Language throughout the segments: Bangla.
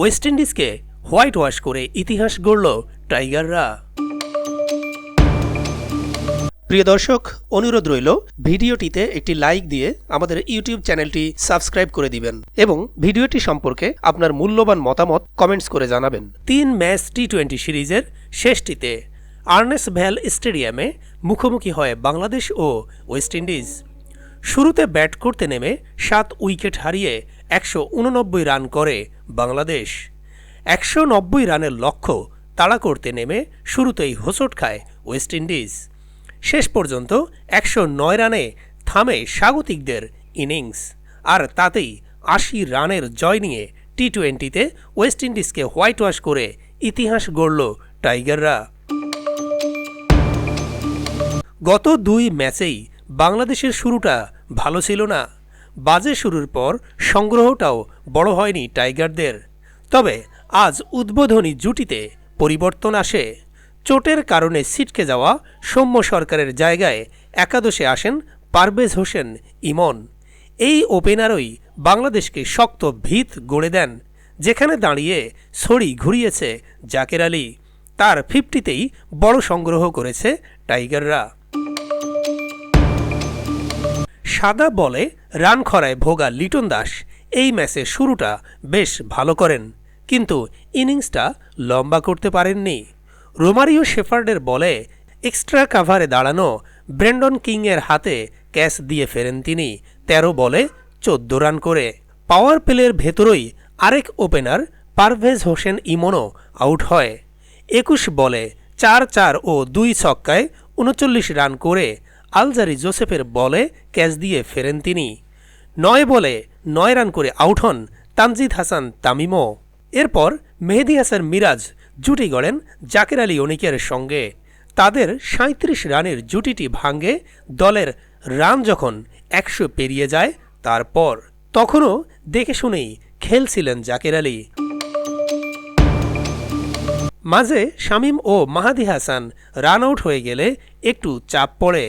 ওয়েস্ট ইন্ডিজকে হোয়াইট ওয়াশ করে ইতিহাস গড়ল টাইগাররা। প্রিয় দর্শক অনুরোধ রইল ভিডিওটিতে একটি লাইক দিয়ে আমাদের ইউটিউব চ্যানেলটি সাবস্ক্রাইব করে দিবেন এবং ভিডিওটি সম্পর্কে আপনার মূল্যবান মতামত কমেন্টস করে জানাবেন। তিন ম্যাচ টি টোয়েন্টি সিরিজের শেষটিতে আর্নেস ভ্যাল স্টেডিয়ামে মুখোমুখি হয় বাংলাদেশ ও ওয়েস্ট ইন্ডিজ শুরুতে ব্যাট করতে নেমে সাত উইকেট হারিয়ে একশো উননব্বই রান করে বাংলাদেশ। একশো নব্বই রানের লক্ষ্য তাড়া করতে নেমে শুরুতেই হোঁচট খায় ওয়েস্ট ইন্ডিজ। শেষ পর্যন্ত একশো নয় রানে থামে স্বাগতিকদের ইনিংস। আর তাতেই আশি রানের জয় নিয়ে টি টোয়েন্টিতে ওয়েস্ট ইন্ডিজকে হোয়াইট ওয়াশ করে ইতিহাস গড়ল টাইগাররা। গত দুই ম্যাচেই বাংলাদেশের শুরুটা ভালো ছিল না। বাজে শুরুর পর সংগ্রহটাও বড় হয়নি টাইগারদের। তবে আজ উদ্বোধনী জুটিতে পরিবর্তন আসে। চোটের কারণে ছিটকে যাওয়া সৌম্য সরকারের জায়গায় একাদশে আসেন পারভেজ হোসেন ইমন। এই ওপেনারই বাংলাদেশকে শক্ত ভিত গড়ে দেন, যেখানে দাঁড়িয়ে ছড়ি ঘুরিয়েছে জাকের আলী। তার ফিফটিতেই বড় সংগ্রহ করেছে টাইগাররা। সাদা বলে রান খরায় ভোগা লিটন দাস এই ম্যাচে শুরুটা বেশ ভালো করেন, কিন্তু ইনিংসটা লম্বা করতে পারেননি। রোমারিও শেফার্ডের বলে এক্সট্রা কাভারে দাঁড়ানো ব্রেন্ডন কিংয়ের হাতে ক্যাচ দিয়ে ফেরেন তিনি ১৩ বলে চোদ্দ রান করে। পাওয়ার প্লের ভেতরই আরেক ওপেনার পারভেজ হোসেন ইমনও আউট হয়। একুশ বলে চার চার ও দুই ছক্কায় উনচল্লিশ রান করে আলজারি জোসেফের বলে ক্যাচ দিয়ে ফেরেন তিনি। নয় বলে নয় রান করে আউট হন তানজিদ হাসান তামিমও। এরপর মেহেদি হাসান মিরাজ জুটি গড়েন জাকের আলী অনিকের সঙ্গে। তাদের সাঁত্রিশ রানের জুটিটি ভাঙ্গে দলের রান যখন একশো পেরিয়ে যায় তারপর। তখনও দেখে শুনেই খেলছিলেন জাকের আলী। মাঝে শামীম ও মাহাদি হাসান রান আউট হয়ে গেলে একটু চাপ পড়ে।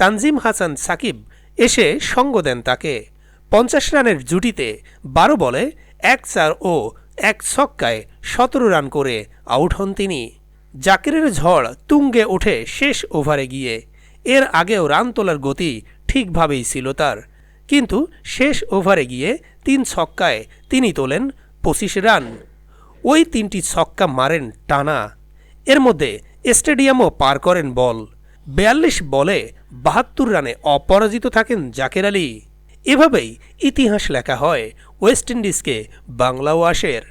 তানজিম হাসান সাকিব এসে সঙ্গ দেন তাকে। পঞ্চাশ রানের জুটিতে বারো বলে, এক চার ও এক ছক্কায় সতেরো রান করে আউট হন তিনি। জাকিরের ঝড় তুঙ্গে ওঠে শেষ ওভারে গিয়ে। এর আগেও রান তোলার গতি ঠিকভাবেই ছিল তার। কিন্তু শেষ ওভারে গিয়ে তিন ছক্কায় তিনি তোলেন পঁচিশ রান। ওই তিনটি ছক্কা মারেন টানা। এর মধ্যে স্টেডিয়ামও পার করেন বল। বিয়াল্লিশ বলে বাহাত্তর রানে অপরাজিত থাকেন জাকের আলী। এভাবেই ইতিহাস লেখা হয় ওয়েস্ট ইন্ডিজকে বাংলা ওয়াশের